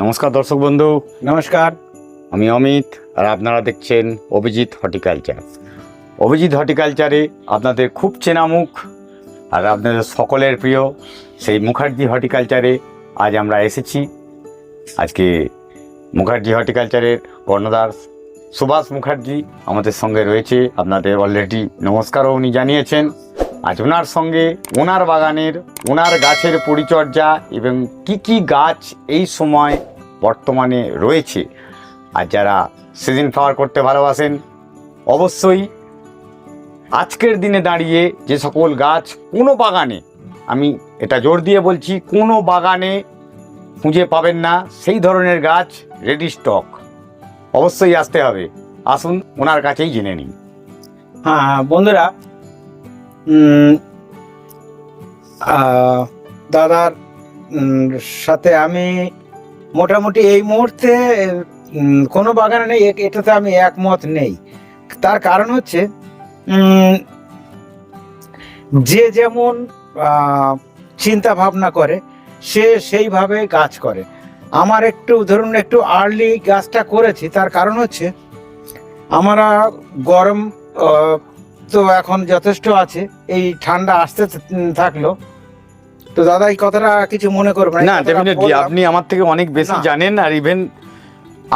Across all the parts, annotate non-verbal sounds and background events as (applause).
নমস্কার দর্শক বন্ধু। নমস্কার। আমি অমিত আর আপনারা দেখছেন অভিজিৎ হর্টিকালচার। অভিজিৎ হর্টিকালচারে আপনাদের খুব চেনা মুখ আর আপনাদের সকলের প্রিয় সেই মুখার্জি হর্টিকালচারে আজ আমরা এসেছি। আজকে মুখার্জি হর্টিকালচারের কর্ণধার সুভাষ মুখার্জি আমাদের সঙ্গে রয়েছে। আপনাদের অলরেডি নমস্কারও উনি জানিয়েছেন। আজ ওনার সঙ্গে ওনার বাগানের ওনার গাছের পরিচর্যা এবং কি কি গাছ এই সময় বর্তমানে রয়েছে। আর যারা সিজন ফ্লাওয়ার করতে ভালোবাসেন, অবশ্যই আজকের দিনে দাঁড়িয়ে যে সকল গাছ কোনো বাগানে, আমি এটা জোর দিয়ে বলছি, কোনো বাগানে খুঁজে পাবেন না, সেই ধরনের গাছ রেডি স্টক অবশ্যই আসতে হবে। আসুন, ওনার কাছেই জেনে নিন। হ্যাঁ বন্ধুরা দাদার সাথে আমি মোটামুটি এই মুহূর্তে কোনো বাগানে নেই এটাতে আমি একমত নেই। তার কারণ হচ্ছে যে যেমন চিন্তা ভাবনা করে, সে সেইভাবে গাছ করে। আমার একটু, ধরুন একটু আর্লি গাছটা করেছি, তার কারণ হচ্ছে, আমরা গরম তো এখন যথেষ্ট আছে, এই ঠান্ডা আসতে থাকল। তো দাদা এই কথাটা কিছু মনে করবেন না ডেফিনেটলি আপনি আমার থেকে অনেক বেশি জানেন আর ইভেন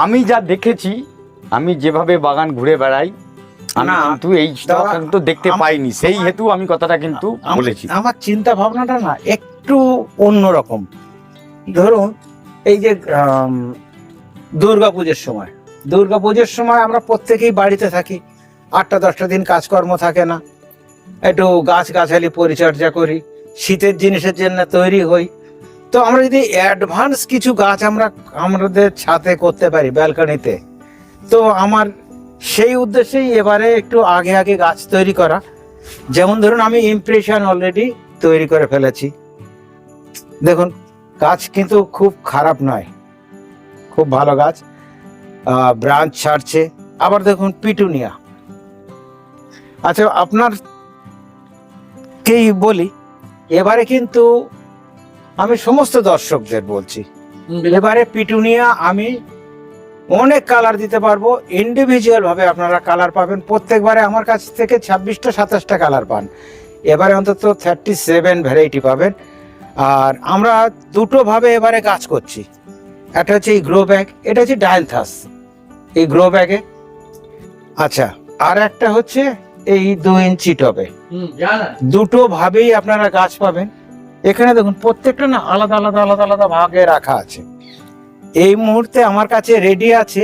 আমি যা দেখেছি আমি যেভাবে বাগান ঘুরে বেড়াই আমি না, কিন্তু এই কিন্তু দেখতে পাইনি। সেই হেতু আমি কথাটা কিন্তু বলেছি আমার চিন্তা ভাবনাটা না একটু অন্যরকম। ধরুন এই যে দুর্গা পুজোর সময়। দুর্গা পুজোর সময় আমরা প্রত্যেকেই বাড়িতে থাকি। আটটা দশটা দিন কাজকর্ম থাকে না। একটু গাছ গাছালি পরিচর্যা করি। শীতের জিনিসের জন্য তৈরি হই। তো আমরা যদি অ্যাডভান্স কিছু গাছ আমরা আমাদের ছাতে করতে পারি ব্যালকনিতে তো আমার সেই উদ্দেশ্যেই এবারে একটু আগে আগে গাছ তৈরি করা। যেমন ধরুন আমি ইমপ্রেশন অলরেডি তৈরি করে ফেলেছি। দেখুন, গাছ কিন্তু খুব খারাপ নয়। খুব ভালো গাছ। ব্রাঞ্চ ছাড়ছে। আবার দেখুন পিটুনিয়া আচ্ছা আপনার কেই বলি এবারে কিন্তু আমি সমস্ত দর্শকদের বলছি এবারে পিটুনিয়া আমি অনেক কালার দিতে পারব ইন্ডিভিজুয়াল ভাবে আপনারা কালার পাবেন। প্রত্যেকবারে আমার কাছ থেকে ছাব্বিশটা সাতাশটা কালার পান। এবারে অন্তত থার্টি সেভেন ভ্যারাইটি পাবেন। আর আমরা দুটো ভাবে এবারে কাজ করছি। একটা হচ্ছে এই গ্রো ব্যাগ এটা হচ্ছে ডায়ালথাস এই গ্রো ব্যাগে আচ্ছা আর একটা হচ্ছে এই দু ইঞ্চি টবে। দুটো ভাবেই আপনারা গাছ পাবেন। এখানে দেখুন প্রত্যেকটা না আলাদা আলাদা আলাদা আলাদা ভাগে রাখা আছে। এই মুহূর্তে আমার কাছে রেডি আছে।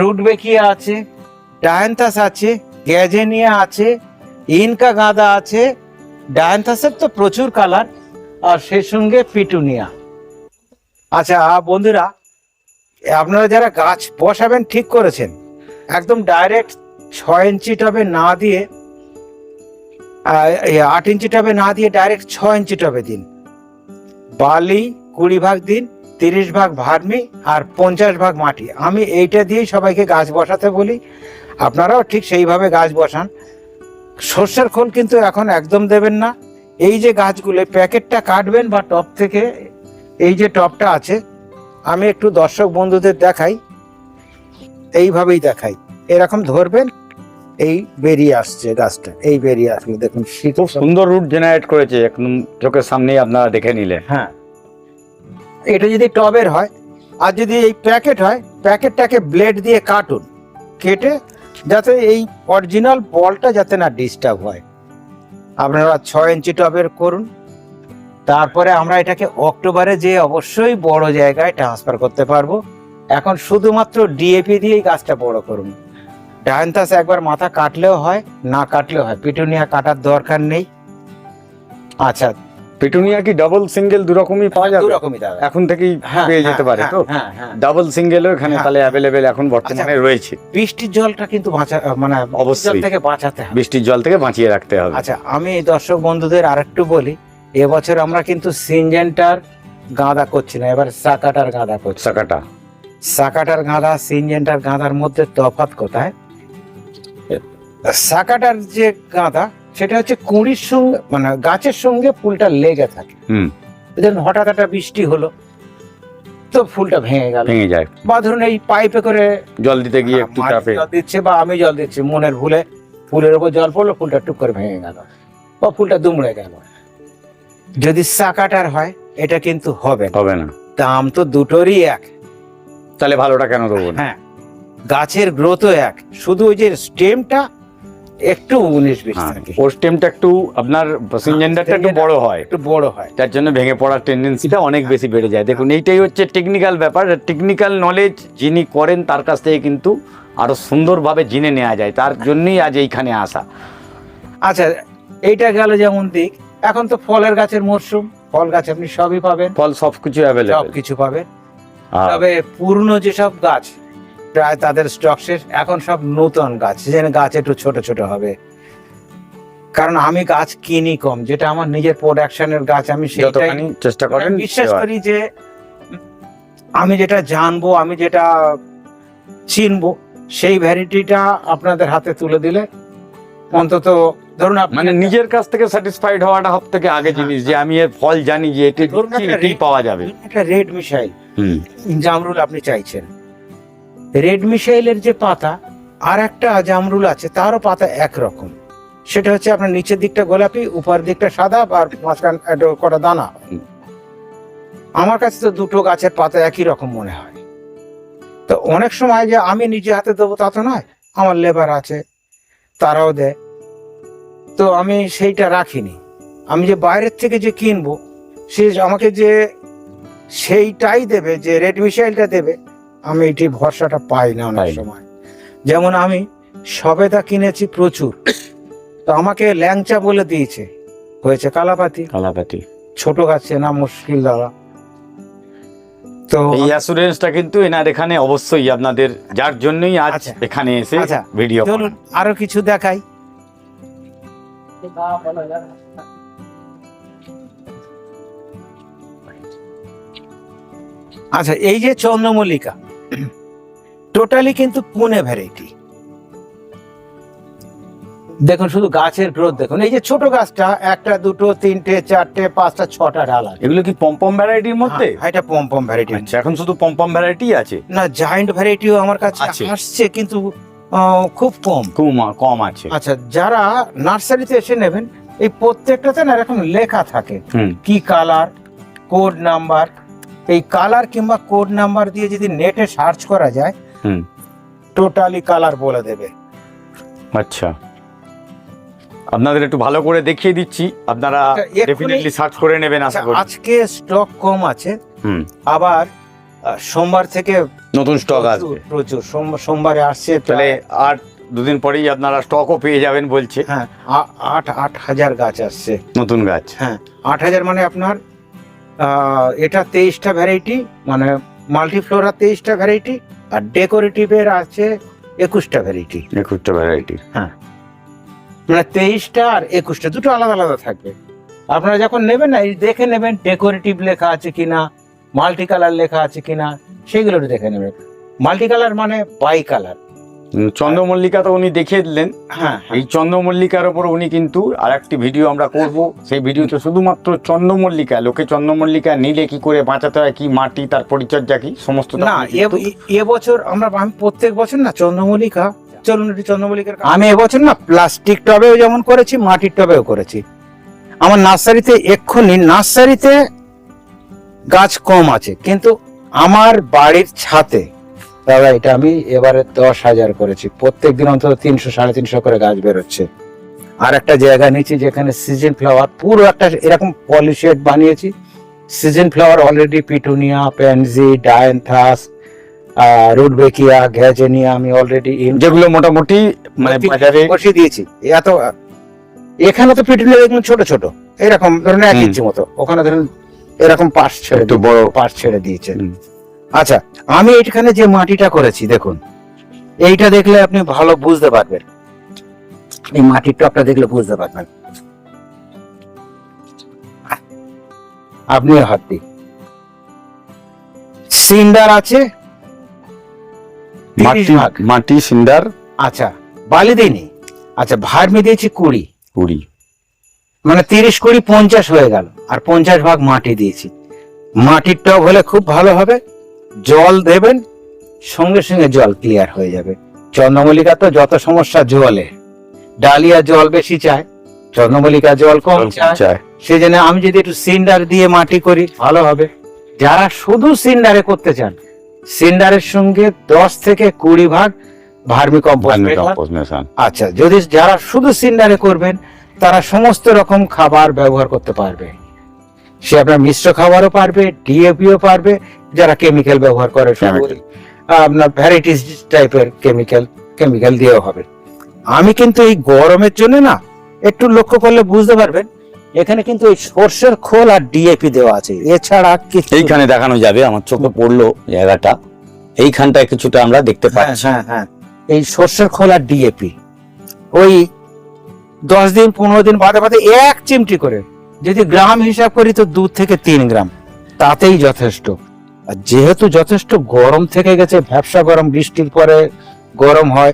রুটবেকিয়া আছে ডায়ান্থাস আছে গ্যাজেনিয়া আছে ইনকা গাঁদা আছে। ডায়ান্থাসের তো প্রচুর কালার আর সেই সঙ্গে পিটুনিয়া। আচ্ছা বন্ধুরা আপনারা যারা গাছ বসাবেন ঠিক করেছেন একদম ডাইরেক্ট ছয় ইঞ্চি টবে না দিয়ে আট ইঞ্চি টবে না দিয়ে ডাইরেক্ট ছ ইঞ্চি টবে দিন। বালি কুড়ি ভাগ দিন, তিরিশ ভাগ ভার্মি আর পঞ্চাশ ভাগ মাটি। আমি এইটা দিয়েই সবাইকে গাছ বসাতে বলি। আপনারাও ঠিক সেইভাবে গাছ বসান। সর্ষের খোল কিন্তু এখন একদম দেবেন না। এই যে গাছগুলো, প্যাকেটটা কাটবেন বা টপ থেকে এই যে টপটা আছে, আমি একটু দর্শক বন্ধুদের দেখাই। এইভাবেই দেখাই। এরকম ধরবেন এই বেরিয়ে আসছে গাছটা এই বেরিয়ে আসবে দেখুন খুব সুন্দর রুট জেনারেট করেছে একদম চোখের সামনেই আপনারা দেখে নিলে হ্যাঁ। এটা যদি টবের হয় আর যদি এই প্যাকেট হয় প্যাকেটটাকে ব্লেড দিয়ে কাটুন কেটে যাতে এই অরিজিনাল বলটা যাতে না ডিস্টার্ব হয়। আপনারা ছয় ইঞ্চি টবের করুন তারপরে আমরা এটাকে অক্টোবরে যে অবশ্যই বড় জায়গায় ট্রান্সফার করতে পারব এখন শুধুমাত্র ডিএপি দিয়েই গাছটা বড় করুন। ডায়ান্থাস একবার মাথা কাটলেও হয় না কাটলেও হয়। পিটুনিয়া কাটার দরকার নেই। আচ্ছা পিটুনিয়া কি ডাবল সিঙ্গেল দু রকমই পাওয়া যাবে। এখন থেকেই হ্যাঁ, পেয়ে হ্যাঁ, যেতে পারে তো? হ্যাঁ হ্যাঁ ডাবল সিঙ্গেলও এখানে। তাহলে অ্যাভেলেবেল এখন বর্তমানে রয়েছে। বৃষ্টির জলটা কিন্তু বাঁচা মানে অবশ্যই। জল থেকে বাঁচাতে হবে। বৃষ্টির জল থেকে বাঁচিয়ে রাখতে হবে। আচ্ছা আমি দর্শক বন্ধুদের আরেকটু বলি এবছর আমরা কিন্তু সিনজেন্টার গাঁদা করছি না এবার সাকাটার গাঁদা করছি। চাকাটা সাকাটার গাঁদা সিনজেন্টার গাঁদার মধ্যে তফাৎ কোথায়? সাকাটার যে গাঁদা সেটা হচ্ছে কুঁড়ির সঙ্গে মানে গাছের সঙ্গে ফুলটা লেগে থাকে। ধরুন হঠাৎ একটা বৃষ্টি হলো তো ফুলটা ভেঙে গেল। ভেঙে যায়। বা ধরুন এই পাইপে করে জল দিতে গিয়ে একটু চাপে। জল দিচ্ছে বা আমি জল দিচ্ছি মনের ভুলে ফুলের উপর জল পড়ল ফুলটা টুক করে ভেঙে গেল বা ফুলটা দুমড়ে গেল। যদি চাকাটার হয় এটা কিন্তু হবে না। হবে না। দাম তো দুটোরই এক। তাহলে ভালোটা কেন দেবো না? হ্যাঁ গাছের গ্রোথও এক। শুধু ওই যে স্টেমটা একটু উনিশ বিশ হ্যাঁ, থাকে ওর স্টেমটা একটু আপনার সিনজেন্ডারটা একটু বড় হয়। একটু বড় হয়। যার জন্য ভেঙে পড়ার টেন্ডেন্সিটা অনেক বেশি বেড়ে যায়। দেখুন এইটাই হচ্ছে টেকনিক্যাল ব্যাপার। টেকনিক্যাল নলেজ যিনি করেন তার কাছ থেকে কিন্তু আরও সুন্দরভাবে জেনে নেওয়া যায়। তার জন্যই আজ এইখানে আসা। আচ্ছা এইটা গেল যেমন দিক। এখন তো ফলের গাছের মরশুম। ফল গাছ আপনি সবই পাবেন। ফল সবকিছু সব অ্যাভেলেবেল কিছু পাবেন তবে পুরনো যেসব গাছ প্রায় তাদের স্টক শেষ। এখন সব নতুন গাছ যেন গাছ একটু ছোট ছোট হবে। কারণ আমি গাছ কিনি কম যেটা আমার নিজের প্রোডাকশনের গাছ আমি সেটাই চেষ্টা করেন বিশ্বাস করি যে আমি যেটা জানব আমি যেটা চিনবো সেই ভ্যারাইটিটা আপনাদের হাতে তুলে দিলে অন্তত ধরুন মানে নিজের কাছ থেকে স্যাটিসফাইড হওয়াটা সব থেকে আগে হ্যাঁ, জিনিস যে আমি এর ফল জানি যে এটি পাওয়া যাবে। একটা রেড হুম। জামরুল আপনি চাইছেন। রেড মিসাইলের যে পাতা আর একটা জামরুল আছে, তারও পাতা একরকম। সেটা হচ্ছে আপনার নিচের দিকটা গোলাপি উপর দিকটা সাদা আর মাঝখান কটা দানা। আমার কাছে তো দুটো গাছের পাতা একই রকম মনে হয়। তো অনেক সময় যে আমি নিজে হাতে দেবো তা তো নয়, আমার লেবার আছে, তারাও দেয়। তো আমি সেইটা রাখিনি। আমি যে বাইরের থেকে যে কিনবো, সে আমাকে যে সেইটাই দেবে, যে রেড মিসাইলটা দেবে আমি এটি ভরসাটা পাই না অনেক সময়। যেমন আমি সবেদা কিনেছি প্রচুর। তো আমাকে ল্যাংচা বলে দিয়েছে। হয়েছে কালাপাতি। কালাপাতি। ছোট গাছ না মুশকিল দাদা। তো এই অ্যাসুরেন্সটা কিন্তু এনার এখানে অবশ্যই আপনাদের যার জন্যই আজ আচ্ছা। এখানে এসে আচ্ছা, ভিডিও চলুন আরও কিছু দেখাই। আচ্ছা এই যে চন্দ্রমল্লিকা। (coughs) টোটালি কিন্তু পুনে ভ্যারাইটি দেখুন শুধু গাছের গ্রোথ দেখুন। এই যে ছোট গাছটা একটা দুটো তিনটে চারটে পাঁচটা ছটা ডাল আছে এগুলো কি পম্পম ভ্যারাইটির মধ্যে? হ্যাঁ, এটা পম্পম ভ্যারাইটি আচ্ছা এখন শুধু পম্পম ভ্যারাইটি আছে? না জায়ান্ট ভ্যারাইটিও আমার কাছে আছে। আসছে কিন্তু খুব কম। খুব কম আছে। আচ্ছা যারা নার্সারিতে এসে নেবেন এই প্রত্যেকটাতে না এরকম লেখা থাকে। কি কালার কোড নাম্বার এই কালার কিংবা কোড নাম্বার দিয়ে যদি নেটে সার্চ করা যায় হুম। টোটালি কালার বলে দেবে। আচ্ছা। আপনাদের একটু ভালো করে দেখিয়ে দিচ্ছি। আপনারা আচ্ছা, ডেফিনেটলি সার্চ করে নেবেন আশা আচ্ছা, করি। আজকে স্টক কম আছে। হুম। আবার সোমবার থেকে নতুন স্টক আসবে। প্রচুর। সোম- সোমবারে আসছে তাহলে আর দুদিন পরেই আপনারা স্টকও পেয়ে যাবেন বলছে। হ্যাঁ আট আট হাজার গাছ আসছে। নতুন গাছ। হ্যাঁ আট হাজার মানে আপনার এটা তেইশটা ভ্যারাইটি মানে মাল্টিফ্লোরা তেইশটা ভ্যারাইটি আর ডেকোরেটিভের আছে একুশটা ভ্যারাইটি একুশটা ভ্যারাইটি হ্যাঁ। মানে তেইশটা আর একুশটা দুটো আলাদা আলাদা থাকবে। আপনারা যখন নেবেন না দেখে নেবেন ডেকোরেটিভ লেখা আছে কিনা মাল্টি কালার লেখা আছে কিনা সেগুলো দেখে নেবেন। মাল্টি কালার মানে বাই কালার চন্দ্রমল্লিকা তো উনি দেখিয়ে দিলেন। হ্যাঁ এই চন্দ্রমল্লিকার ওপর উনি কিন্তু আর একটি ভিডিও আমরা করব। সেই ভিডিওতে শুধুমাত্র চন্দ্রমল্লিকা লোকে চন্দ্রমল্লিকা নিলে কি করে বাঁচাতে হয় কি মাটি তার পরিচর্যা কি সমস্ত না এবছর আমরা আমি প্রত্যেক বছর না চন্দ্রমল্লিকা চলুন চন্দ্রমল্লিকার আমি এবছর না প্লাস্টিক টবেও যেমন করেছি মাটির টবেও করেছি। আমার নার্সারিতে এক্ষুনি নার্সারিতে গাছ কম আছে কিন্তু আমার বাড়ির ছাতে দাদা এটা আমি এবারে দশ হাজার করেছি। প্রত্যেক দিন অন্তত তিনশো সাড়ে তিনশো করে গাছ বেরোচ্ছে। আর একটা জায়গা নিয়েছি যেখানে সিজন ফ্লাওয়ার পুরো একটা এরকম পলিশেড বানিয়েছি। Season flower already petunia pansy dianthus rudbeckia gazania আমি অলরেডি যেগুলো মোটামুটি মানে বাজারে বসিয়ে দিয়েছি। এত এখানে তো পিটুনিয়া দেখুন ছোট ছোট। এরকম ধরুন এক ইঞ্চি মতো। ওখানে ধরুন এরকম পাশ ছেড়ে বড়। পাশ ছেড়ে দিয়েছে। আচ্ছা আমি এখানে যে মাটিটা করেছি দেখুন এইটা দেখলে আপনি ভালো বুঝতে পারবেন। এই মাটির টপটা দেখলে বুঝতে পারবেন। আপনি হাত দিন সিন্ডার আছে? মাটি মাটি সিন্ডার। আচ্ছা বালি দিইনি? আচ্ছা ভার্মি দিয়েছি কুড়ি। কুড়ি। মানে তিরিশ কুড়ি পঞ্চাশ হয়ে গেল আর পঞ্চাশ ভাগ মাটি দিয়েছি। মাটির টব হলে খুব ভালো হবে। জল দেবেন সঙ্গে সঙ্গে জল ক্লিয়ার হয়ে যাবে। চন্দ্রমল্লিকা তো যত সমস্যা জলে ডালিয়া জল বেশি চায় চন্দ্রমল্লিকা জল কম চায়। সেই জন্য আমি যদি একটু সিন্ডার দিয়ে মাটি করি ভালো হবে। যারা শুধু সিন্ডারে করতে চান সিন্ডারের সঙ্গে দশ থেকে কুড়ি ভাগ ভার্মি আচ্ছা যদি যারা শুধু সিন্ডারে করবেন তারা সমস্ত রকম খাবার ব্যবহার করতে পারবে। সে আপনার মিশ্র খাবারও পারবে ডিএপিও পারবে যারা কেমিক্যাল ব্যবহার করে. আপনার ভ্যারাইটিস টাইপের কেমিক্যাল কেমিক্যাল দিয়েও হবে। আমি কিন্তু এই গরমের জন্য না একটু লক্ষ্য করলে বুঝতে পারবেন এখানে কিন্তু এই সর্ষের খোল আর ডিএপি দেওয়া আছে। এছাড়া কিছু এইখানে দেখানো যাবে আমার চোখে পড়ল জায়গাটা। এইখানটায় কিছুটা আমরা দেখতে হ্যাঁ পাচ্ছি। হ্যাঁ হ্যাঁ। এই সর্ষের খোল আর ডিএপি ওই দশ দিন পনেরো দিন বাদে বাদে এক চিমটি করে যদি গ্রাম হিসাব করি তো দু থেকে তিন গ্রাম। তাতেই যথেষ্ট। আর যেহেতু যথেষ্ট গরম থেকে গেছে ভ্যাবসা গরম বৃষ্টির পরে গরম হয়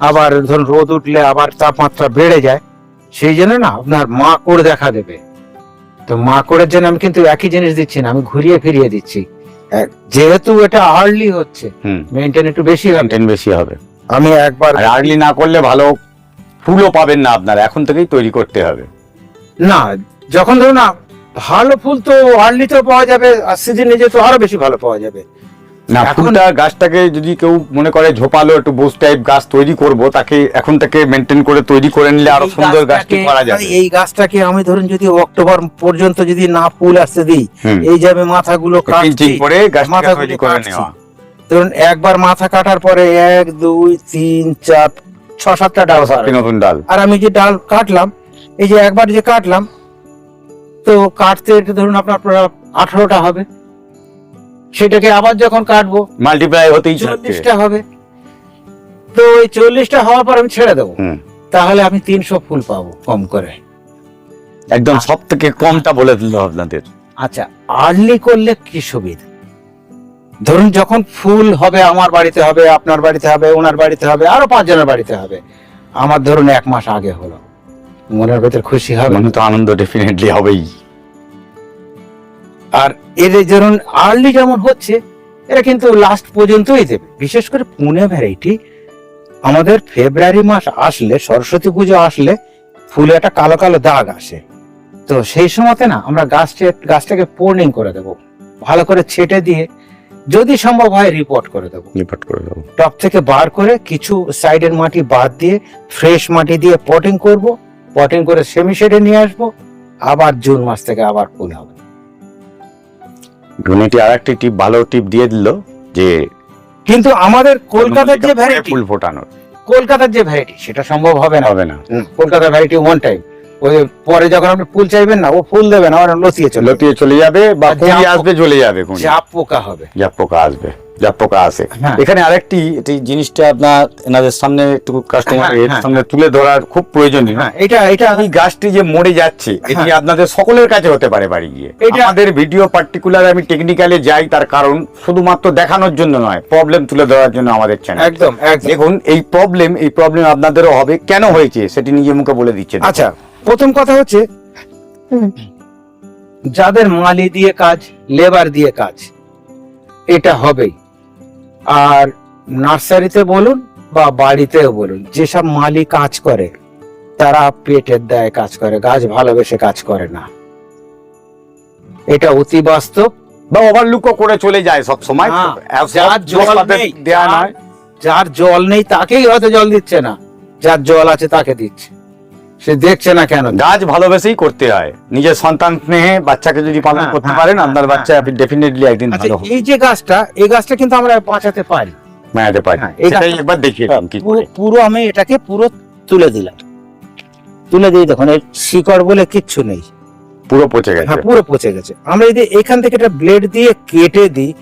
আবার ধরুন রোদ উঠলে আবার তাপমাত্রা বেড়ে যায় সেই জন্য না আপনার মাকড় দেখা দেবে। তো মাকড়ের জন্য আমি কিন্তু একই জিনিস দিচ্ছি না আমি ঘুরিয়ে ফিরিয়ে দিচ্ছি। এক- যেহেতু এটা আর্লি হচ্ছে মেনটেন একটু বেশি কন্টেন্ট বেশি হবে। আমি একবার আর্লি না করলে ভালো ফুলও পাবেন না আপনার এখন থেকেই তৈরি করতে হবে। না যখন ধরুন না ভালো ফুল তো আর্লিতেও পাওয়া যাবে আর সিজনে যে তো আরও বেশি ভালো পাওয়া যাবে। না ফুলটা গাছটাকে যদি কেউ মনে করে ঝোপালো একটু বোস টাইপ গাছ তৈরি করব তাকে এখন থেকে মেনটেন করে তৈরি করে নিলে আরও সুন্দর গাছটি করা যাবে। এই গাছটাকে আমি ধরুন যদি অক্টোবর পর্যন্ত যদি না ফুল আসতে দিই এই যাবে মাথাগুলো কাটছি করে গাছটাকে মাথাগুলো তৈরি করে নেওয়া। ধরুন একবার মাথা কাটার পরে এক দুই তিন চার ছ সাতটা ডাল নতুন ডাল। আর আমি যে ডাল কাটলাম এই যে একবার যে কাটলাম তো কাটতে ধরুন আপনার আঠারোটা হবে। সেটাকে আবার যখন কাটবো মাল্টিপ্লাই হতেই চল্লিশটা হবে। তো ওই চল্লিশটা হওয়ার পর আমি ছেড়ে দেবো। তাহলে আমি তিনশো ফুল পাবো কম করে। একদম সব থেকে কমটা বলে দিল আপনাদের। আচ্ছা আর্লি করলে কি সুবিধা? ধরুন যখন ফুল হবে আমার বাড়িতে হবে আপনার বাড়িতে হবে ওনার বাড়িতে হবে আরও পাঁচজনের বাড়িতে হবে। আমার ধরুন এক মাস আগে হলো। মনের ভেতর খুশি হবে। মনে তো আনন্দ ডেফিনেটলি হবেই। আর এদের ধরুন আর্লি যেমন হচ্ছে এরা কিন্তু লাস্ট পর্যন্তই দেবে। বিশেষ করে পুনে ভ্যারাইটি আমাদের ফেব্রুয়ারি মাস আসলে সরস্বতী পুজো আসলে ফুলে একটা কালো কালো দাগ আসে। তো সেই সময়তে না আমরা গাছটা গাছটাকে পোর্নিং করে দেব। ভালো করে ছেটে দিয়ে যদি সম্ভব হয় রিপোর্ট করে দেবো। রিপোর্ট করে দেবো। টপ থেকে বার করে কিছু সাইডের মাটি বাদ দিয়ে ফ্রেশ মাটি দিয়ে পটিং করব। পটিং করে সেমি শেডে নিয়ে আসব আবার জুন মাস থেকে আবার ফুল হবে। ধনেটি আর একটি টিপ ভালো টিপ দিয়ে দিল যে কিন্তু আমাদের কলকাতার যে ভ্যারাইটি ফুল ফোটানোর। কলকাতার যে ভ্যারাইটি সেটা সম্ভব হবে না। হবে না। কলকাতার ভ্যারাইটি ওয়ান টাইম ওই পরে যখন আপনি ফুল চাইবেন না ও ফুল দেবে না লতিয়ে চলে লতিয়ে চলে যাবে বা কুড়ি আসবে চলে যাবে কুড়ি চাপ পোকা হবে। জাপ পোকা আসবে। পোকা আসে হ্যাঁ। এখানে আরেকটি এটি জিনিসটা আপনার এনাদের সামনে একটু কাস্টমার হ্যাঁ, হ্যাঁ, সামনে তুলে ধরার খুব প্রয়োজনীয়। এটা এটা এই গাছটি যে মরে যাচ্ছে এটি। আপনাদের সকলের কাছে হতে পারে বাড়ি গিয়ে। এটা- আমাদের ভিডিও পার্টিকুলার আমি টেকনিক্যালে যাই তার কারণ শুধুমাত্র দেখানোর জন্য নয় প্রবলেম তুলে ধরার জন্য আমাদের চ্যানেল একদম দেখুন এই প্রবলেম এই প্রবলেম আপনাদেরও হবে। কেন হয়েছে সেটি নিজে মুখে বলে দিচ্ছেন আচ্ছা প্রথম কথা হচ্ছে যাদের মালি দিয়ে কাজ লেবার দিয়ে কাজ এটা হবেই। আর নার্সারিতে বলুন বা বাড়িতেও বলুন যেসব মালি কাজ করে তারা পেটের দেয় কাজ করে গাছ ভালোবেসে কাজ করে না। এটা অতি বাস্তব বা ওভারলুকও করে চলে যায় সব সময় যার জল নেই, যার জল নেই তাকেই হয়তো জল দিচ্ছে না। যার জল আছে তাকে দিচ্ছে। সে দেখছে না কেন? গাছ ভালোবেসেই করতে হয়। নিজের সন্তান স্নেহে বাচ্চাকে যদি পালন হ্যাঁ, করতে হ্যাঁ, পারেন আপনার হ্যাঁ। বাচ্চা ডেফিনেটলি একদিন আচ্ছা ভালো এই যে গাছটা এই গাছটা কিন্তু আমরা বাঁচাতে পারি। মায়াতে পারি। গাছটা- একবার দেখিয়ে কি পুরো আমি এটাকে পুরো তুলে দিলাম। তুলে দিয়ে দেখুন এর শিকড় বলে কিচ্ছু নেই। পুরো পচে গেছে। হ্যাঁ পুরো পচে গেছে। আমরা যদি এখান থেকে একটা ব্লেড দিয়ে কেটে দিই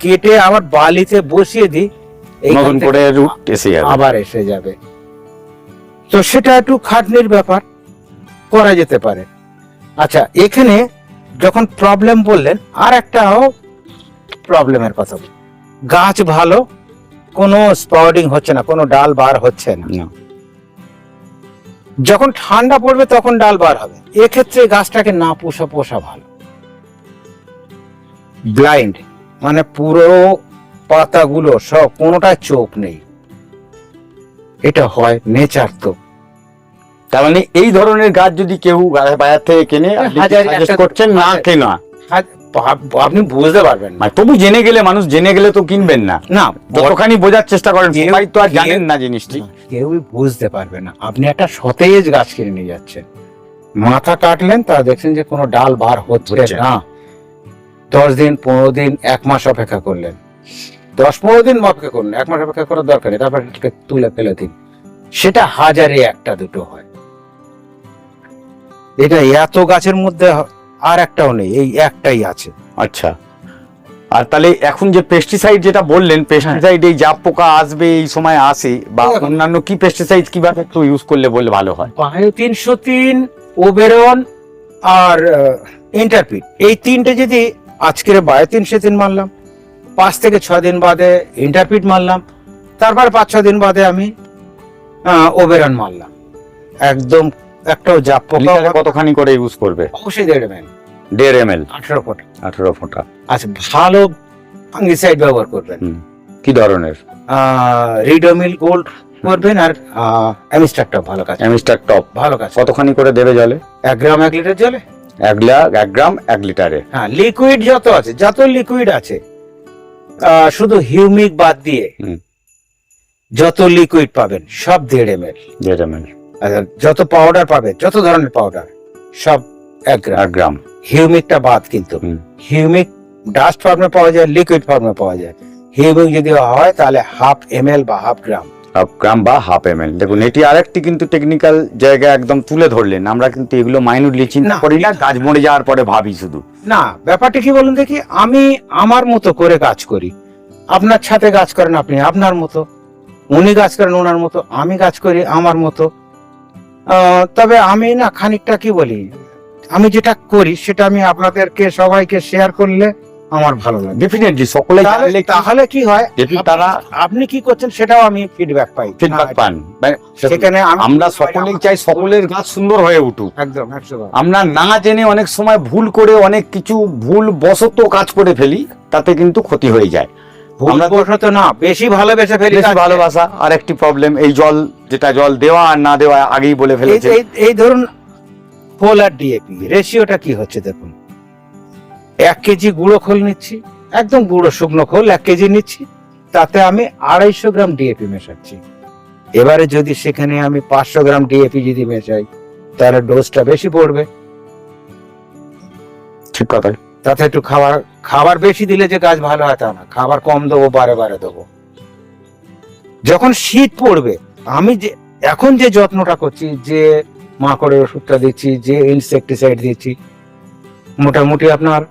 কেটে আবার বালিতে বসিয়ে দিই নতুন করে রুট এসে যাবে। আবার এসে যাবে। তো সেটা একটু খাটনির ব্যাপার করা যেতে পারে। আচ্ছা এখানে যখন প্রবলেম বললেন আর একটাও প্রবলেমের কথা বলি। গাছ ভালো কোনো স্পাউডিং হচ্ছে না কোনো ডাল বার হচ্ছে না। না। যখন ঠান্ডা পড়বে তখন ডাল বার হবে। এক্ষেত্রে গাছটাকে না পোষা পোষা ভালো। ব্লাইন্ড মানে পুরো পাতাগুলো সব কোনোটায় চোখ নেই। এটা হয় নেচার তো। তার মানে এই ধরনের গাছ যদি কেউ বাজার থেকে কেনে একটা- করছেন? না কেনা। আপনি বুঝতে পারবেন না। মানে তবু জেনে গেলে মানুষ জেনে গেলে তো কিনবেন না। না যতখানি বোঝার চেষ্টা করেন কেউ- সবাই তো আর জানেন না জিনিসটি। কেউই বুঝতে পারবে না। আপনি একটা সতেজ গাছ কিনে নিয়ে যাচ্ছেন। মাথা কাটলেন তা দেখছেন যে কোনো ডাল বার হচ্ছে। না। দশ দিন পনেরো দিন এক মাস অপেক্ষা করলেন। দশ পনেরো দিন অপেক্ষা করলেন এক মাস অপেক্ষা করার দরকার নেই তারপর তুলে ফেলে দিন। সেটা হাজারে একটা দুটো হয়। এটা এত গাছের মধ্যে আর একটাও নেই এই একটাই আছে। আচ্ছা। আর তাহলে এখন যে পেস্টিসাইড যেটা বললেন পেস্টিসাইড এই যা পোকা আসবে এই সময় আসে বা হ্যাঁ। অন্যান্য কি পেস্টিসাইড কীভাবে একটু ইউজ করলে বললে ভালো হয়? বায়ো তিনশো তিন ওবেরন আর ইন্টারপিট এই তিনটে যদি আজকের বায়ো তিনশো তিন মারলাম পাঁচ থেকে ছ দিন বাদে ইন্টারপিট মারলাম তারপর পাঁচ ছ দিন বাদে আমি ওবেরন মারলাম। একদম একটাও জাপ পোকা কতখানি করে ইউজ করবে? অবশ্যই দেড় মেন দেড় এম এল আঠারো ফুট। আঠারো ফোঁটা। আচ্ছা ভালো ফাঙ্গিসাইড ব্যবহার করবেন। কি ধরনের? রিডোমিল গোল্ড করবেন আর অ্যামিস্টারটা ভালো কাজ। অ্যামিস্টার টপ ভালো কাজ। কতখানি করে দেবে জলে? এক গ্রাম এক লিটার জলে? এক গ্লা- এক গ্রাম এক লিটারে। হ্যাঁ লিকুইড যত আছে যত লিকুইড আছে শুধু হিউমিক বাদ দিয়ে যত লিকুইড পাবেন সব দেড় এম এল দেড় এম এল যত পাউডার পাবে যত ধরনের পাউডার সব এক গ্রাম গ্রাম হিউমিকটা বাদ কিন্তু। হিউমিক ডাস্ট ফর্মে পাওয়া যায় লিকুইড ফর্মে পাওয়া যায়। হিউমিক যদি হয় তাহলে হাফ এম এল বা হাফ গ্রাম গ্রাম বা হাফ এম এল দেখুন এটি আরেকটি কিন্তু টেকনিক্যাল জায়গা একদম তুলে ধরলেন। আমরা কিন্তু এগুলো মাইনুটলি চিন্তা না। করি না গাছ মরে যাওয়ার পরে ভাবি শুধু। না ব্যাপারটা কি বলুন দেখি? আমি আমার মতো করে কাজ করি। আপনার ছাতে কাজ করেন আপনি আপনার মতো। উনি কাজ করেন ওনার মতো আমি কাজ করি আমার মতো। তবে আমি না খানিকটা কি বলি? আমি যেটা করি সেটা আমি আপনাদেরকে সবাইকে শেয়ার করলে আমার ভালো লাগে। ডেফিনেটলি সকলে তাহলে জানলে কি- তাহলে কি হয়? যদি তারা আপনি কি করছেন সেটাও আমি ফিডব্যাক পাই। ফিডব্যাক পান। মানে সেখানে আমরা সকলেই চাই সকলের গাছ সুন্দর হয়ে উঠুক। একদম আমরা না জেনে অনেক সময় ভুল করে অনেক কিছু ভুল বশত কাজ করে ফেলি তাতে কিন্তু ক্ষতি হয়ে যায়। আমরা তো- না বেশি ভালোবেসে ফেলি বেশি ভালোবাসা আর একটি প্রবলেম এই জল যেটা জল দেওয়া আর না দেওয়া আগেই বলে এই ফেলেছে এই- এই ধরুন আর ডিএপি রেশিওটা কি হচ্ছে দেখুন। এক কেজি গুঁড়ো খোল নিচ্ছি একদম গুঁড়ো শুকনো খোল এক কেজি নিচ্ছি তাতে আমি আড়াইশো গ্রাম ডিএপি মেশাচ্ছি। এবারে যদি সেখানে আমি পাঁচশো গ্রাম ডিএপি যদি মেশাই তাহলে ডোজটা বেশি পড়বে। ঠিক কথা। তাতে একটু খাবার খাবার বেশি দিলে যে গাছ ভালো হয় তা না খাবার কম দেবো বারে বারে দেবো। যখন শীত পড়বে আমি যে এখন যে যত্নটা করছি যে মাকড়ের ওষুধটা দিচ্ছি যে ইনসেকটিসাইড দিচ্ছি মোটামুটি আপনার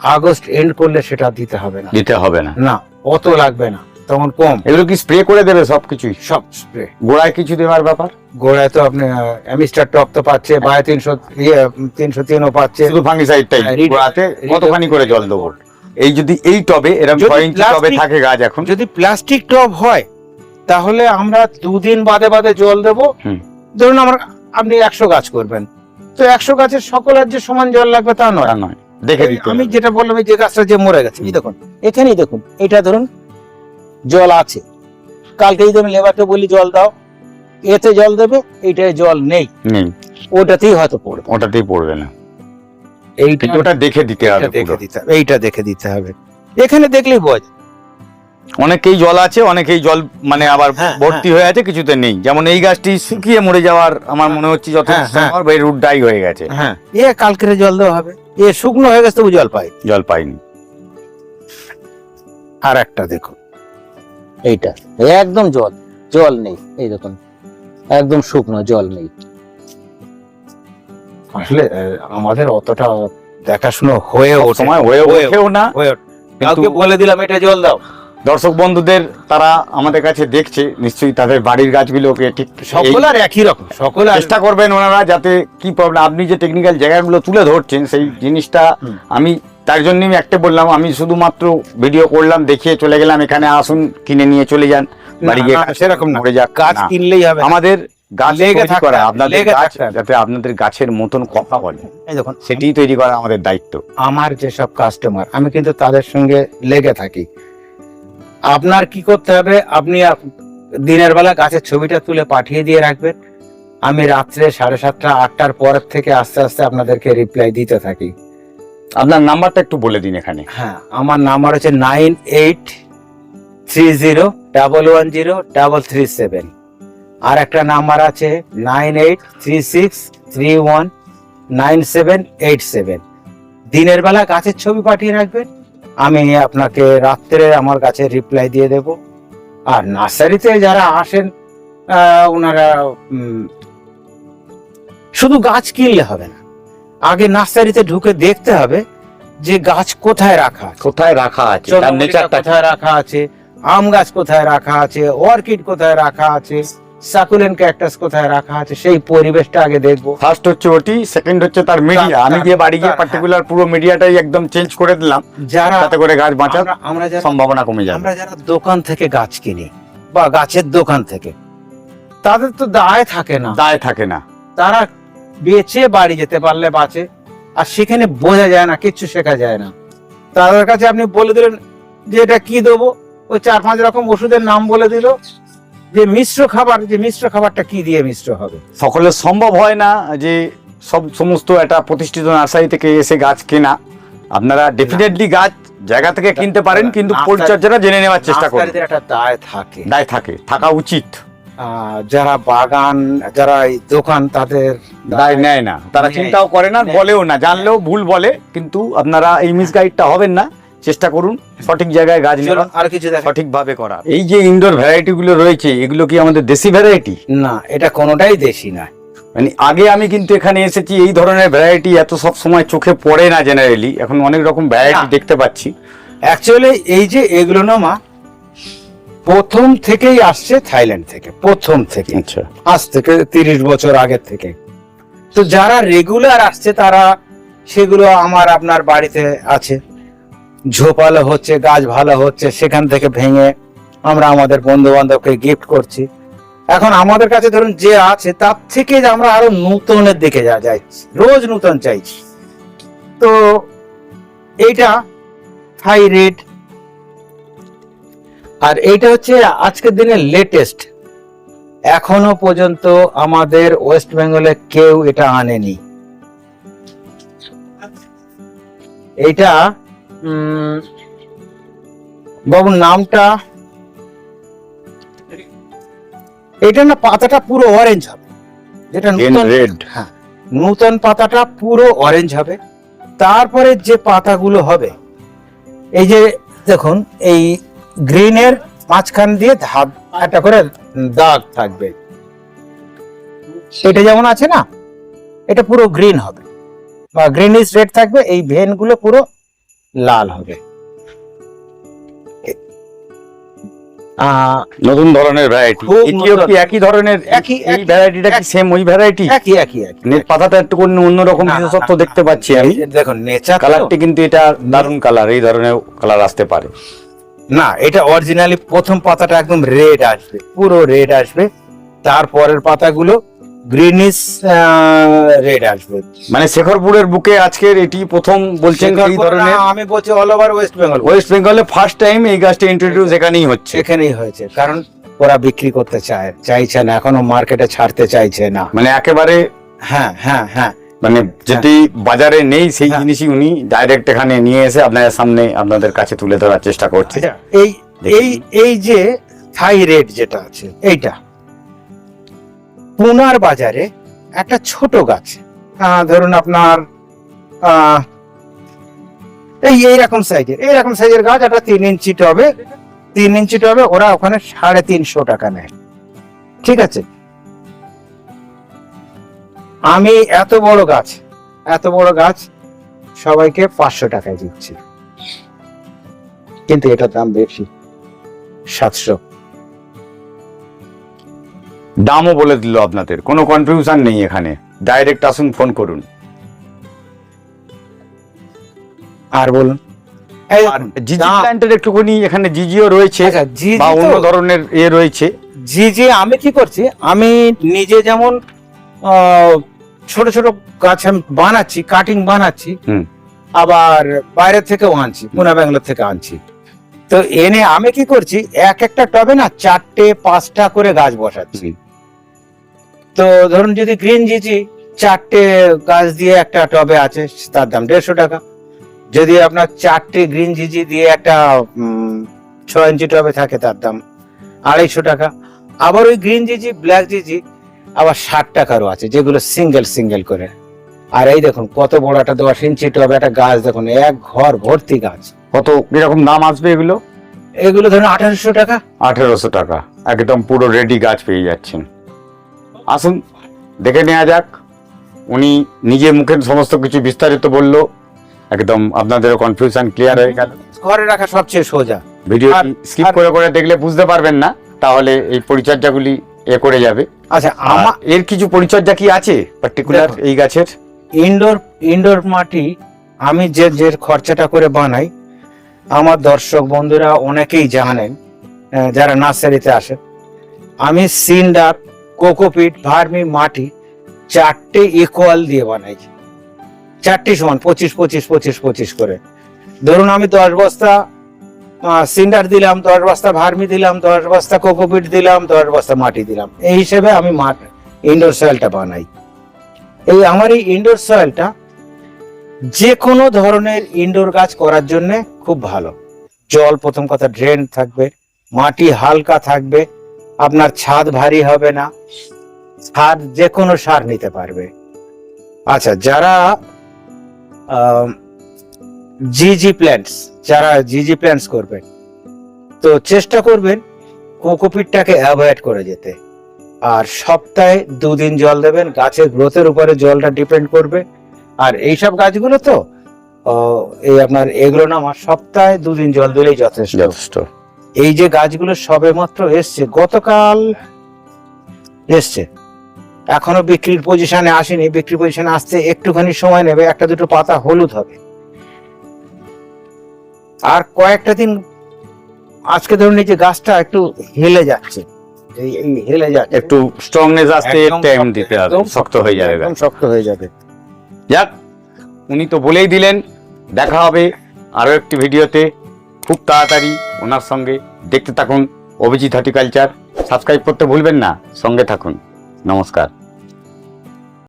আগস্ট এন্ড করলে সেটা দিতে হবে না। দিতে হবে না। না অত লাগবে না তখন কম। এগুলো কি স্প্রে করে দেবে সবকিছুই? সব স্প্রে গোড়ায় কিছু দেওয়ার ব্যাপার? গোড়ায় তো আপনি অ্যামিস্টার টপ তো পাচ্ছে বায় তিনশো ইয়ে তিনশো তিনও পাচ্ছে। শুধু ফাঙ্গিসাইডটাই হ্যাঁ, গোড়াতে কতখানি করে জল দেবো? এই যদি এই টবে এরকম ছয় ইঞ্চি টবে থাকে গাছ এখন। যদি প্লাস্টিক টব হয় তাহলে আমরা দুদিন বাদে বাদে জল দেব। হুম। ধরুন আমরা আপনি একশো গাছ করবেন। তো একশো গাছের সকলের যে সমান জল লাগবে তা নয়। নয়। দেখে আমি যেটা বললাম যে গাছটা যে মরে গেছে এই দেখুন এখানেই দেখুন এটা ধরুন জল আছে। কালকে যদি আমি লেবারকে বলি জল দাও এতে জল দেবে এইটায় জল নেই। ওটাতেই হয়তো পড়বে। ওটাতেই পড়বে না। এইটা ওটা দেখে দিতে হবে এইটা দেখে দিতে হবে এইটা দেখে দিতে হবে। এখানে দেখলেই বোঝা যায়। অনেকেই জল আছে অনেকেই জল মানে আবার হ্যাঁ, ভর্তি হয়ে আছে কিছুতে নেই। যেমন এই গাছটি শুকিয়ে মরে যাওয়ার আমার মনে হচ্ছে যত হ্যাঁ, হ্যাঁ। রুট ডাই হয়ে গেছে। হ্যাঁ এ কালকের জল দেওয়া হবে। এ শুকনো হয়ে গেছে তবু জল পাই জল পাইনি। আর একটা দেখুন এইটা একদম জল জল নেই এই দেখুন একদম শুকনো জল নেই। আসলে আমাদের অতটা দেখাশুনো হয়ে সময় হয়ে হয়ে ওঠেও না। হয়ে কাউকে বলে দিলাম এটা জল দাও। দর্শক বন্ধুদের তারা আমাদের কাছে দেখছে নিশ্চয়ই তাদের বাড়ির গাছগুলোকে ঠিক সকল আর একই রকম সকল চেষ্টা করবেন ওনারা যাতে কি প্রবলেম আপনি যে টেকনিক্যাল জায়গাগুলো তুলে ধরছেন সেই জিনিসটা আমি তার জন্য আমি একটা বললাম আমি শুধুমাত্র ভিডিও করলাম দেখিয়ে চলে গেলাম এখানে আসুন কিনে নিয়ে চলে যান বাড়ি গিয়ে সেরকম না। মরে যাক গাছ কিনলেই হবে। আমাদের গাছ লেগে করা আপনাদের গাছ যাতে আপনাদের গাছের মতন কথা বলে। এই দেখুন সেটি তৈরি করা আমাদের দায়িত্ব। আমার যেসব কাস্টমার আমি কিন্তু তাদের সঙ্গে লেগে থাকি। আপনার কি করতে হবে? আপনি দিনের বেলা গাছের ছবিটা তুলে পাঠিয়ে দিয়ে রাখবেন। আমি রাত্রে সাড়ে সাতটা আটটার পরের থেকে আস্তে আস্তে আপনাদেরকে রিপ্লাই দিতে থাকি। আপনার নাম্বারটা একটু বলে দিন এখানে। হ্যাঁ আমার নাম্বার হচ্ছে nine eight three zero double one zero double three seven. আর একটা নাম্বার আছে nine eight three six three one nine seven eight seven. দিনের বেলা গাছের ছবি পাঠিয়ে রাখবেন। আমি আপনাকে রাত্রে আমার কাছে রিপ্লাই দিয়ে দেব। আর নার্সারিতে যারা আসেন ওনারা শুধু গাছ কিনলে হবে না আগে নার্সারিতে ঢুকে দেখতে হবে যে গাছ কোথায় রাখা কোথায় রাখা আছে? কোথায় রাখা আছে? আম গাছ কোথায় রাখা আছে? অর্কিড কোথায় রাখা আছে? সাকুলেন ক্যাকটাস কোথায় রাখা আছে সেই পরিবেশটা আগে দেখব। ফার্স্ট হচ্ছে ওটি সেকেন্ড হচ্ছে তার মিডিয়া আমি গিয়ে বাড়ি গিয়ে পার্টিকুলার পুরো মিডিয়াটাই একদম চেঞ্জ করে দিলাম যারা তাতে করে গাছ বাঁচার আমরা- যারা সম্ভাবনা কমে যাবে। আমরা যারা দোকান থেকে গাছ কিনি বা গাছের দোকান থেকে তাদের তো দায় থাকে না। দায় থাকে না। তারা বেচে বাড়ি যেতে পারলে বাঁচে আর সেখানে বোঝা যায় না কিচ্ছু শেখা যায় না। তাদের কাছে আপনি বলে দিলেন যে এটা কি দেবো? ওই চার পাঁচ রকম ওষুধের নাম বলে দিল যে মিশ্র খাবার যে মিশ্র খাবারটা কি দিয়ে মিশ্র হবে? সকলের সম্ভব হয় না যে সব সমস্ত একটা প্রতিষ্ঠিত নার্সারি থেকে এসে গাছ কেনা। আপনারা ডেফিনেটলি গাছ জায়গা থেকে কিনতে পারেন কিন্তু পরিচর্যাটা জেনে নেওয়ার চেষ্টা করুন। একটা দায় থাকে। দায় থাকে থাকা উচিত। যারা বাগান যারা দোকান তাদের দায় নেয় না। তারা চিন্তাও করে না বলেও না। জানলেও ভুল বলে কিন্তু আপনারা এই মিসগাইডটা হবেন না। চেষ্টা করুন সঠিক জায়গায় গাছ নেওয়া আর কিছু সঠিকভাবে করা এই যে ইনডোর ভ্যারাইটি গুলো রয়েছে এগুলো কি আমাদের দেশি ভ্যারাইটি না এটা কোনোটাই দেশি না মানে আগে আমি কিন্তু এখানে এসেছি এই ধরনের ভ্যারাইটি এত সব সময় চোখে পড়ে না জেনারেলি এখন অনেক রকম ভ্যারাইটি দেখতে পাচ্ছি। অ্যাকচুয়ালি এই যে এগুলো না মা প্রথম থেকেই আসছে থাইল্যান্ড থেকে প্রথম থেকে। আচ্ছা। আজ থেকে তিরিশ বছর আগের থেকে। তো যারা রেগুলার আসছে তারা সেগুলো আমার আপনার বাড়িতে আছে। ঝোপালো হচ্ছে, গাছ ভালো হচ্ছে, সেখান থেকে ভেঙে আমরা আমাদের বন্ধু বান্ধবকে গিফট করছি। এখন আমাদের কাছে ধরুন যে আছে, তার থেকে আমরা আরও নূতনের দিকে যা যাচ্ছি রোজ নূতন চাইছি তো এইটা থাই রেড আর এইটা হচ্ছে আজকের দিনে লেটেস্ট এখনও পর্যন্ত আমাদের ওয়েস্ট বেঙ্গলে কেউ এটা আনেনি। এটা উম, বাবু নামটা? এটা না পাতাটা পুরো অরেঞ্জ হবে। যেটা নতুন রেড হ্যাঁ নূতন পাতাটা পুরো অরেঞ্জ হবে। তারপরে যে পাতাগুলো হবে এই যে দেখুন এই গ্রিনের মাঝখান দিয়ে ধাপ একটা করে দাগ থাকবে। এটা যেমন আছে না এটা পুরো গ্রিন হবে। বা গ্রিনিশ রেড থাকবে এই ভেনগুলো পুরো লাল হবে। নতুন ধরনের ভ্যারাইটি এটিও কি একই ধরনের? একই- এই ভ্যারাইটিটা কি সেম ওই ভ্যারাইটি একই একই একই। নেট পাতাটা একটু অন্য অন্যরকম বিশেষত্ব দেখতে পাচ্ছি আমি। দেখুন নেচার কালারটি কিন্তু এটা দারুণ কালার এই ধরনের কালার আসতে পারে। না এটা অরিজিনালি প্রথম পাতাটা একদম রেড আসবে পুরো রেড আসবে। তারপরের পাতাগুলো গ্রিনিশ রেড আসবে। মানে শেখরপুরের বুকে আজকের এটি প্রথম বলছেন এই ধরনের? আমি বলছি all over West Bengal West বেঙ্গলে ফার্স্ট টাইম এই গাছটা ইন্ট্রোডিউস এখানেই হচ্ছে। সেখানেই হয়েছে কারণ ওরা বিক্রি করতে চায় চাইছে না এখনও মার্কেটে ছাড়তে চাইছে না। মানে একেবারে হ্যাঁ হ্যাঁ হ্যাঁ। মানে যেটি বাজারে নেই সেই হ্যাঁ। জিনিসই উনি ডাইরেক্ট এখানে নিয়ে এসে আপনাদের সামনে আপনাদের কাছে তুলে ধরার চেষ্টা করছে। এই এই এই যে থাই রেড যেটা আছে এইটা। পুনার বাজারে একটা ছোট গাছ। ধরুন আপনার এই এইরকম সাইজের এইরকম সাইজের গাছ একটা তিন ইঞ্চি টবে, তিন ইঞ্চি টবে ওরা ওখানে সাড়ে তিনশো টাকা নেয়। ঠিক আছে? আমি এত বড় গাছ, এত বড় গাছ সবাইকে পাঁচশো টাকায় দিচ্ছি। কিন্তু এটার দাম বেশি, সাতশো। দামও বলে দিল আপনাদের। কোনো কনফিউশন নেই এখানে। ডাইরেক্ট আসুন ফোন করুন। আর বলুন। জিজি প্ল্যান্টের একটুখানি এখানে জিজিও রয়েছে আচ্ছা, জি বা জি অন্য ধরনের এ রয়েছে। জি জি আমি কি করছি? আমি নিজে যেমন আহ, ছোট ছোট গাছ আমি বানাচ্ছি কাটিং বানাচ্ছি হুম। আবার বাইরে থেকেও আনছি পুনা ব্যাঙ্গালোর থেকে আনছি। তো এনে আমি কি করছি এক একটা টবে না চারটে পাঁচটা করে গাছ বসাচ্ছি। তো ধরুন যদি গ্রিন জিজি চারটে গাছ দিয়ে একটা টবে আছে তার দাম দেড়শো টাকা। যদি আপনার চারটে গ্রিন জিজি দিয়ে একটা ছয় ইঞ্চি টবে থাকে তার দাম আড়াইশো টাকা। আবার ওই গ্রিন জিজি ব্ল্যাক জিজি আবার ষাট টাকারও আছে যেগুলো সিঙ্গেল সিঙ্গেল করে। আর এই দেখুন কত বড় একটা দশ ইঞ্চি টবে একটা গাছ দেখুন এক ঘর ভর্তি গাছ। কত কীরকম দাম আসবে এগুলো? এগুলো ধরুন আঠারোশো টাকা। আঠেরোশো টাকা। একদম পুরো রেডি গাছ পেয়ে যাচ্ছেন। আসুন দেখে নেওয়া যাক। উনি নিজের মুখে সমস্ত কিছু বিস্তারিত বলল। একদম আপনাদের কনফিউশন ক্লিয়ার হয়ে গেল। ঘরে রাখা সবচেয়ে সোজা। ভিডিও স্কিপ করে করে দেখলে বুঝতে পারবেন না তাহলে এই পরিচর্যাগুলি এ করে যাবে। আচ্ছা আমার এর কিছু পরিচর্যা কি আছে? পার্টিকুলার এই গাছের? ইনডোর ইনডোর মাটি আমি যে যে খরচাটা করে বানাই আমার দর্শক বন্ধুরা অনেকেই জানেন যারা নার্সারিতে আসে আমি সিন্ডার কোকোপিট, ভার্মি, মাটি চারটে ইকুয়াল দিয়ে বানাই চারটে সমান, পঁচিশ পঁচিশ পঁচিশ পঁচিশ করে। ধরুন আমি দশ বস্তা সিন্ডার দিলাম, দশ বস্তা ভার্মি দিলাম, দশ বস্তা কোকোপিট দিলাম, দশ বস্তা মাটি দিলাম। এই হিসেবে আমি মাঠ ইনডোর সয়েলটা বানাই। এই আমার এই ইনডোর সয়েলটা যে কোনো ধরনের ইনডোর গাছ করার জন্য খুব ভালো। জল প্রথম কথা ড্রেন থাকবে, মাটি হালকা থাকবে আপনার ছাদ ভারী হবে না। সার যে কোনো সার নিতে পারবে। আচ্ছা যারা জিজি প্ল্যান্টস যারা জিজি প্ল্যান্টস করবেন, তো চেষ্টা করবেন কোকোপিটটাকে অ্যাভয়েড করে যেতে। আর সপ্তাহে দুদিন জল দেবেন, গাছের গ্রোথের উপরে জলটা ডিপেন্ড করবে। আর এইসব গাছগুলো তো এই আপনার এগুলো না, আমার সপ্তাহে দুদিন জল দিলেই যথেষ্ট। যথেষ্ট। এই যে গাছগুলো সবে মাত্র এসছে গতকাল এসছে। এখনও বিক্রির পজিশনে আসেনি। বিক্রির পজিশনে আসতে একটুখানি সময় নেবে একটা দুটো পাতা হলুদ হবে। আর কয়েকটা দিন আজকে ধরুন এই যে গাছটা একটু হেলে যাচ্ছে। হেলে যাচ্ছে। একটু স্ট্রংনেস আসতে টাইম দিতে হবে শক্ত হয়ে যাবে একদম শক্ত হয়ে যাবে। যাক উনি তো বলেই দিলেন দেখা হবে আরও একটি ভিডিওতে খুব তাড়াতাড়ি ওনার সঙ্গে দেখতে থাকুন। অভিজিৎ হর্টিকালচার। সাবস্ক্রাইব করতে ভুলবেন না। সঙ্গে থাকুন। নমস্কার।